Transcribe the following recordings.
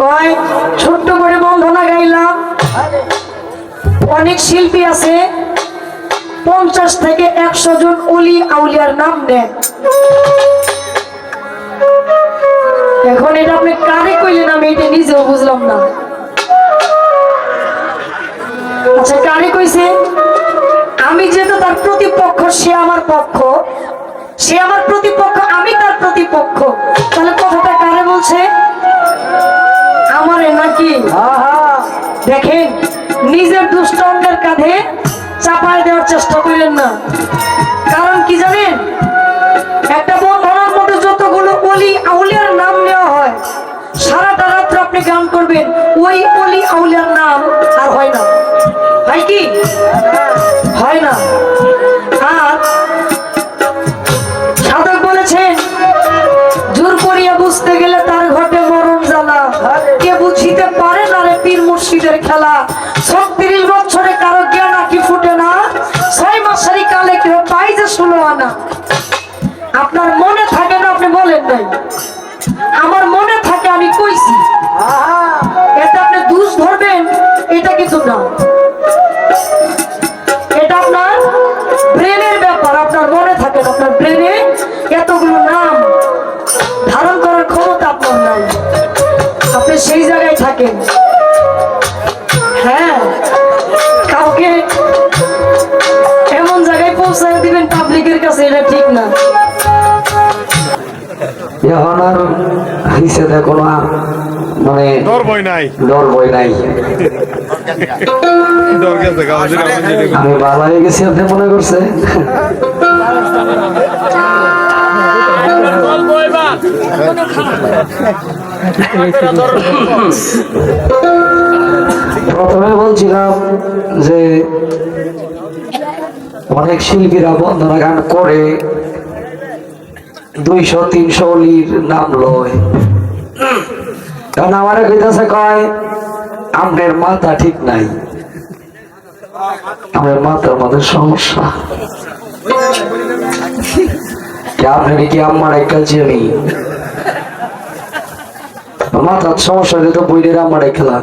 কয়? ছোট্ট করে বন্ধনা গাইলাম। অনেক শিল্পী আছে। পঞ্চাশ থেকে একশো জন অলি আউলিয়ার নাম দেন এখন এটা আপনি কারে কইলেন? আমি এটা নিজেও বুঝলাম না। আচ্ছা কারে কইছে? আমি যেহেতু তার প্রতিপক্ষ, সে আমার পক্ষ। সে আমার প্রতিপক্ষ প্রতিপক্ষ। তাহলে কথাটা কারে বলছে? আমারে নাকি? দেখেন নিজের দুষ্টন্ডের কাঁধে চাপায় দেওয়ার চেষ্টা করেন না। কারণ কি জানেন? একটা বন্ধনার মধ্যে যতগুলো অলি আউলিয়ার নাম নেওয়া হয় সারাটা রাত্র আপনি গান করবেন ওই অলি আউলিয়ার নাম আর হয় না। হয় কি? হয় না। আর সাধক বলেছেন বুঝতে গেলে তার ঘটে মরণ জ্বালা। কে বুঝিতে পারে না রে পীর মুর্শিদের খেলা? কাছে এটা ঠিক না। এখন আর মানে ডর নাই। ডর ভয় নাই আমি ভালো হয়ে গেছি আপনি মনে করছে প্রথমে বলছিলাম যে অনেক শিল্পীরা বন্ধনা গান করে। দুইশো, তিনশো অলির নাম লয়। কারণ আমার কইতাছে কয় আমাদের মাথা ঠিক নাই। আমাদের মাথার মধ্যে সমস্যা। আপনার কি আমার একটা চিনি মাথার সমস্যা হলে তো বইনের আমার খেলা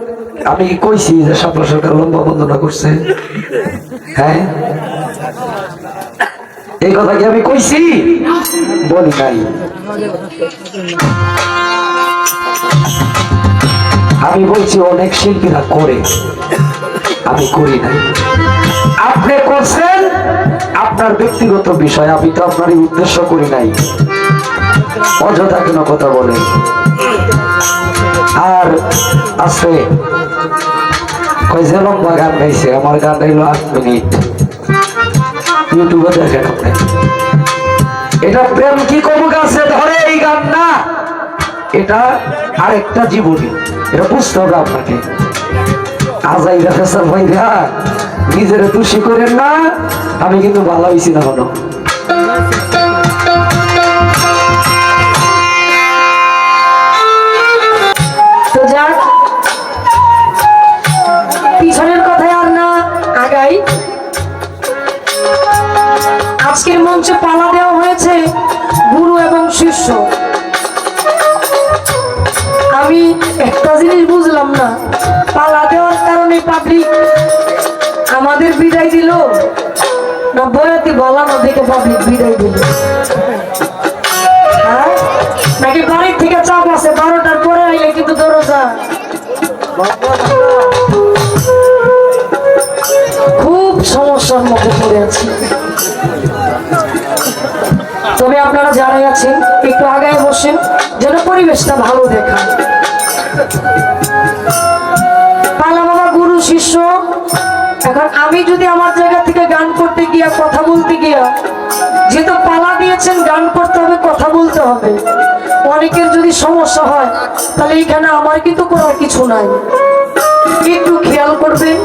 আমি কইছি যে সাপলা সরকার লম্বা বন্দনা করছে। হ্যাঁ? এই কথা কি আমি কইছি? বলি নাই। আমি বলছি অনেক শিল্পীরা করে। আমি করি নাই। আপনি করছেন? আপনার ব্যক্তিগত বিষয়, আমি তো আপনার এই উদ্দেশ্য করি নাই। অযথা কেন কথা বলেন। আর আছে কয় লম্বা গান গাইছে, আমার গান আট মিনিট। ইউটিউবে দেখেন আপনি। এটা প্রেম কি কবু গাছে ধরে এই গান না এটা আরেকটা জীবনী। এটা বুঝতে হবে আপনাকে। আজাই ফেসাল ভাইরা, নিজের দোষী করেন না, আমি কিন্তু ভালো হয়েছি না কোনো। আমি একটা জিনিস বুঝলাম না। পালা দেওয়ার কারণে পাবলিক আমাদের বিদায় দিল? না বয়াতি বলানো দেখে পাবলিক বিদায় দিল? হ্যাঁ? নাকি বাড়ির থেকে চাপ আছে? বারোটার পরে আইলে কিন্তু দরজা। খুব সমস্যার মধ্যে পড়ে আছি। তবে আপনারা যারাই আছেন, একটু আগায় বসেন, যেন পরিবেশটা ভালো দেখায়। পালা বাবা গুরু শিষ্য, এখন আমি যদি আমার জায়গা থেকে গান করতে গিয়া কথা বলতে গিয়া যেহেতু পালা দিয়েছে বলেছেন গান করতে হবে, কথা বলতে হবে। অনেকের যদি সমস্যা হয়, তাহলে এখানে আমার কিন্তু করার কিছু নাই। একটু খেয়াল করবেন,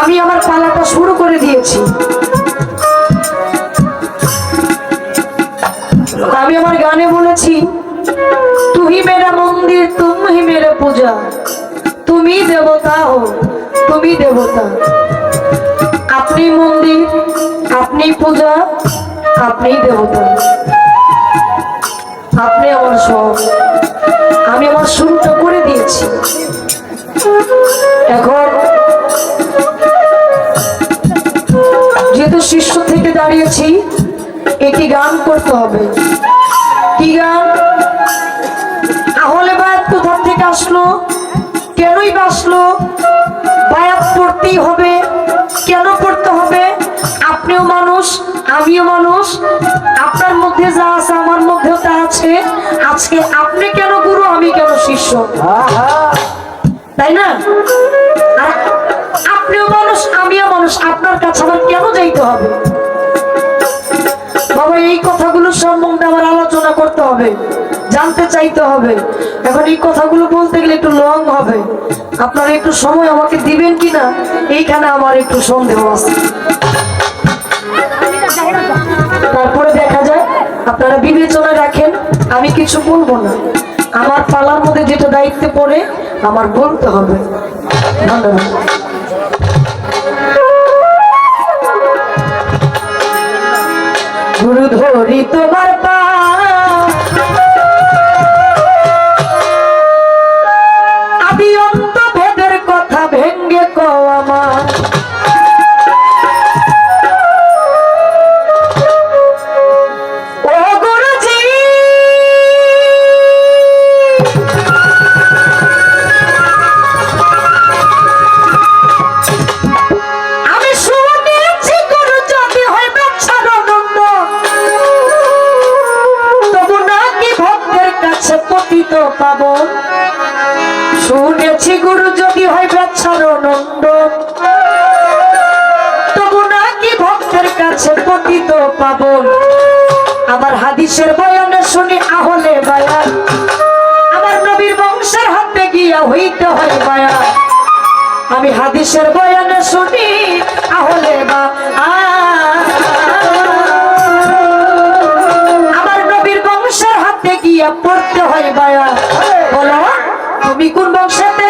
আমি আমার পালাটা শুরু করে দিয়েছি। আমি আমার গানে বলেছি তুই মেরা মন্দির, তুমি মেরা পূজা। তুমি দেবতা হো তুমি দেবতা। আপনি মন্দির, আপনি পূজা, আপনি দেবতা। আপনি আমার সব। আমি আমার শুরুটা করে দিয়েছি। এখন যেহেতু শিষ্য থেকে দাঁড়িয়েছি, একটি গান করতে হবে। কি গান? আসলো? কেনই বা আসলো? বায়াত পড়তেই হবে। কেন পড়তে হবে? আপনিও মানুষ আমিও মানুষ। আপনার মধ্যে যা আছে আমার মধ্যেও তা আছে। আজকে আপনি কেন গুরু আমি কেন শিষ্য? তাই না? আপনিও মানুষ আমিও মানুষ আপনার কাছে আমার কেন যাইতে হবে? বাবা এই কথাগুলো সম্বন্ধে আমার আলোচনা করতে হবে। জানতে চাইতে হবে। এখন এই কথাগুলো বলতে গেলে একটু লং হবে। আপনারা একটু সময় আমাকে দিবেন কিনা, এইখানে আমার একটু সন্দেহ আছে। তারপরে দেখা যায়, আপনারা বিবেচনা রাখেন, আমি কিছু বলব না। আমার পালার মধ্যে যেটা দায়িত্বে পড়ে, আমার বলতে হবে। ধন্যবাদ। গুরু ধরি তোমার শুনি আহলে বায়ান আমার নবীর বংশের হাতে গিয়া হইতে হয় বায়ান আমি হাদিসের বয়ানে শুনি, আহলে বা আমার নবীর বংশের হাতে গিয়া পড়তে হয় বায়া বলো, তুমি কোন বংশেতে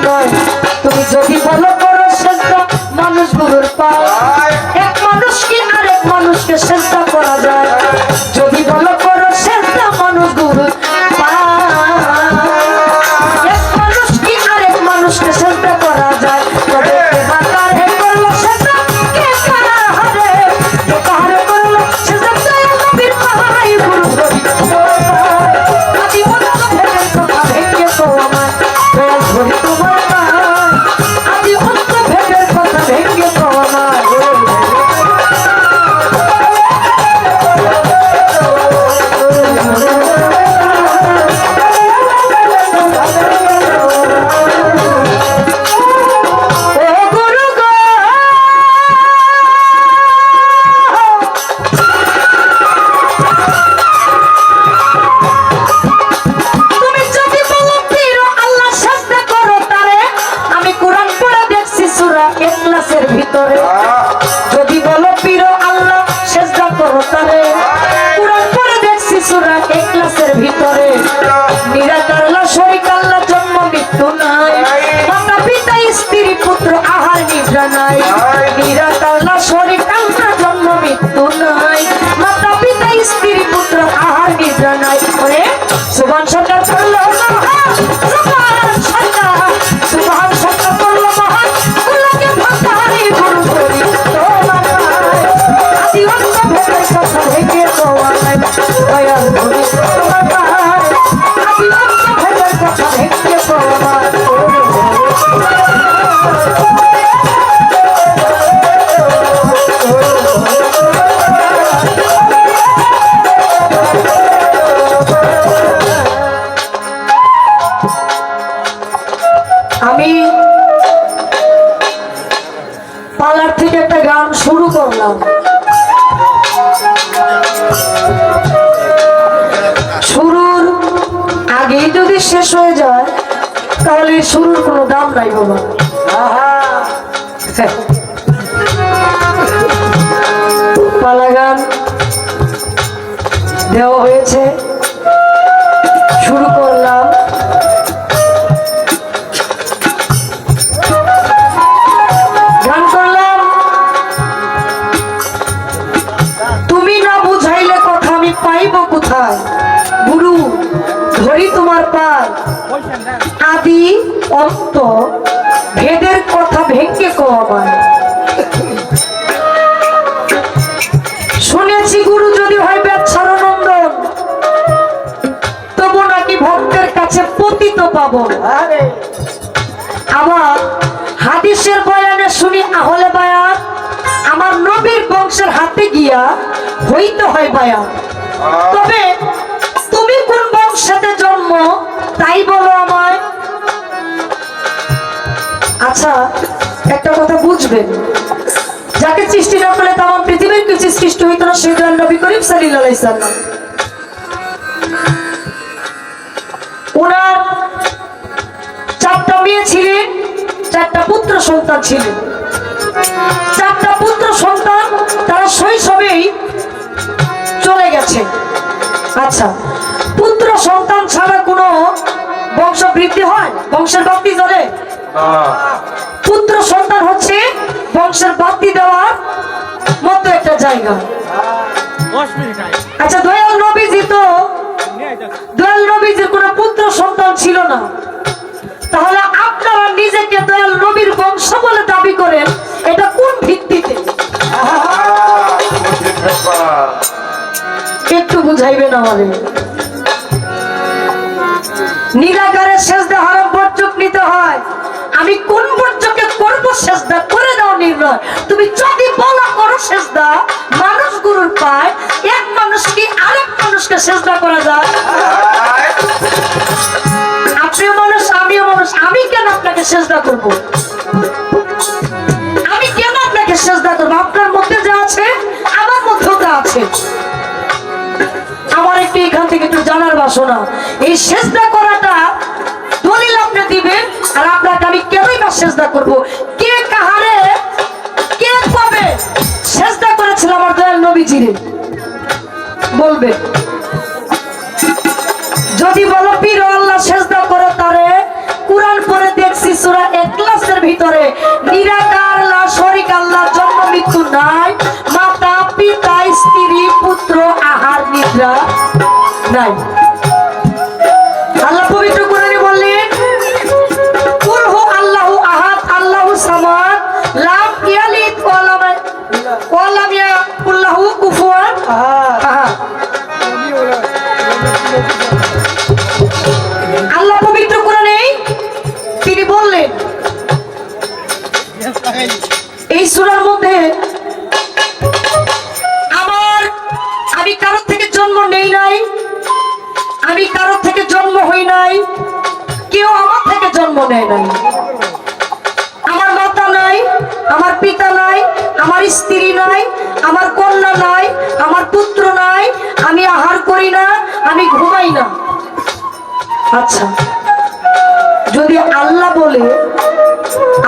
নির্ণয় তুমি যদি বলো করো সেটা মানুষ গুরুর পায় 아. যদি শেষ হয়ে যায় তাহলে শুরুর কোনো দাম নাই বাবা। পালা গান দেওয়া হয়েছে। আদি অন্ত ভেদের কথা ভেঙ্গে কো আমার শুনেছি গুরু যদি হয় ব্যবসার নন্দন তবু নাকি ভক্তের কাছে পতিত পাবো আমার হাদিসের বয়ানে শুনি আহলে বায়ান আমার নবীর বংশের হাতে গিয়া হইতে হয় বায়ান তবে তুমি কোন বংশেতে জন্ম তাই বলো আচ্ছা একটা কথা বুঝবেন। যাকে সৃষ্টি না করলে তাম পৃথিবীর কিছু সৃষ্টি হইতো না দয়াল নবী করিম সাল্লাম। ওনার চারটা মেয়ে ছিলেন, চারটা পুত্র সন্তান চারটা পুত্র সন্তান তারা শৈশবেই চলে গেছে। আচ্ছা পুত্র সন্তান ছাড়া কোনো বংশ বৃদ্ধি হয়? বংশের বাপ্তি ধরে পুত্র সন্তান হচ্ছে বংশের বাপ্তি দেওয়ার মতো একটা জায়গা। আচ্ছা দয়াল নবীজি তো দয়াল নবীজির কোনো পুত্র সন্তান ছিল না। তাহলে আপনারা নিজেকে দয়াল নবীর বংশ বলে দাবি করেন এটা কোন ভিত্তিতে? একটু বুঝাইবেন আমাদের। নিরাকারে সেজদা হারাম বর্জক নিতে হয়। আমি কোন বর্জকে করব সেজদা? করে দাও নির্ণয় তুমি যদি বলা করো সেজদা, মানুষ গুরুর পায়। এক মানুষ কি আরেক মানুষকে সেজদা করা যায়? আপনিও মানুষ, আমিও মানুষ। আমি কেন আপনাকে সেজদা করব? আমি কেন আপনাকে সেজদা করব? আপনার মধ্যে যা আছে, আমার মধ্যেও তা আছে। একটু জানার বাসনা। এই সেজদা করাটা দলিল আপনি দিবেন, আর আপনাকে আমি কেনই বা সেজদা করব? কে কাহারে কে কবে সেজদা করেছিল আমার দয়াল নবীজিরে। বলবে, যদি বলো পীর আল্লাহ সেজদা করে তারে, কোরআন পড়ে দেখছি সূরা ইখলাসের ভিতরে নিরাকার লা শরীক আল্লাহ জন্ম মৃত্যু নাই করি না, আমি ঘুমাই না। আচ্ছা যদি আল্লাহ বলে,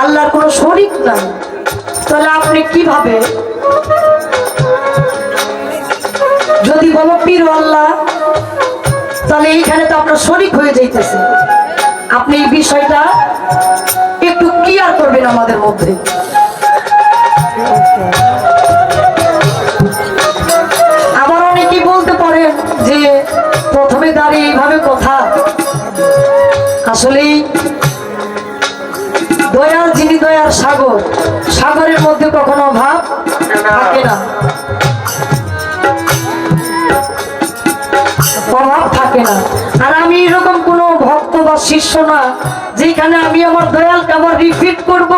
আল্লাহর কোনো শরিক নাই, তাহলে আপনি কীভাবে? যদি বলো, পীর আল্লাহ, তাহলে এইখানে তো আপনার শরিক হয়ে যাইতেছে। আপনি এই বিষয়টা একটু ক্লিয়ার করবেন আমাদের মধ্যে। দাঁড়িয়ে কথা। আসলেই দয়াল যিনি দয়ার সাগর, সাগরের মধ্যে কখনো অভাব থাকে না। থাকে না। আর আমি এরকম কোনো ভক্ত বা শিষ্য না, যেখানে আমি আমার দয়ালকে আবার রিপিট করব।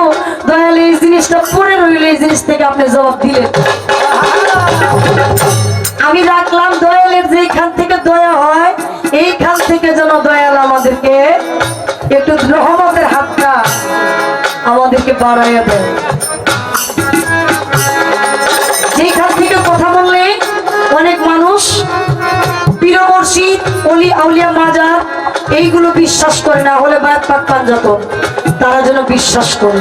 দয়াল এই জিনিসটা পড়ে রইল, এই জিনিস থেকে আপনি জবাব দিলেন। আমি রাখলাম, দয়ালের যেখান থেকে দয়া হয় এইখান থেকে যেন দয়াল আমাদেরকে একটু রহমতের হাতটা আমাদেরকে বাড়াইয়া দেয় যেখান থেকে কথা বললে অনেক মানুষ পীর অলি, আউলিয়া, মাজার, এইগুলো বিশ্বাস করে না, হলে বাদ পাক পাঞ্জাত তারা যেন বিশ্বাস করে।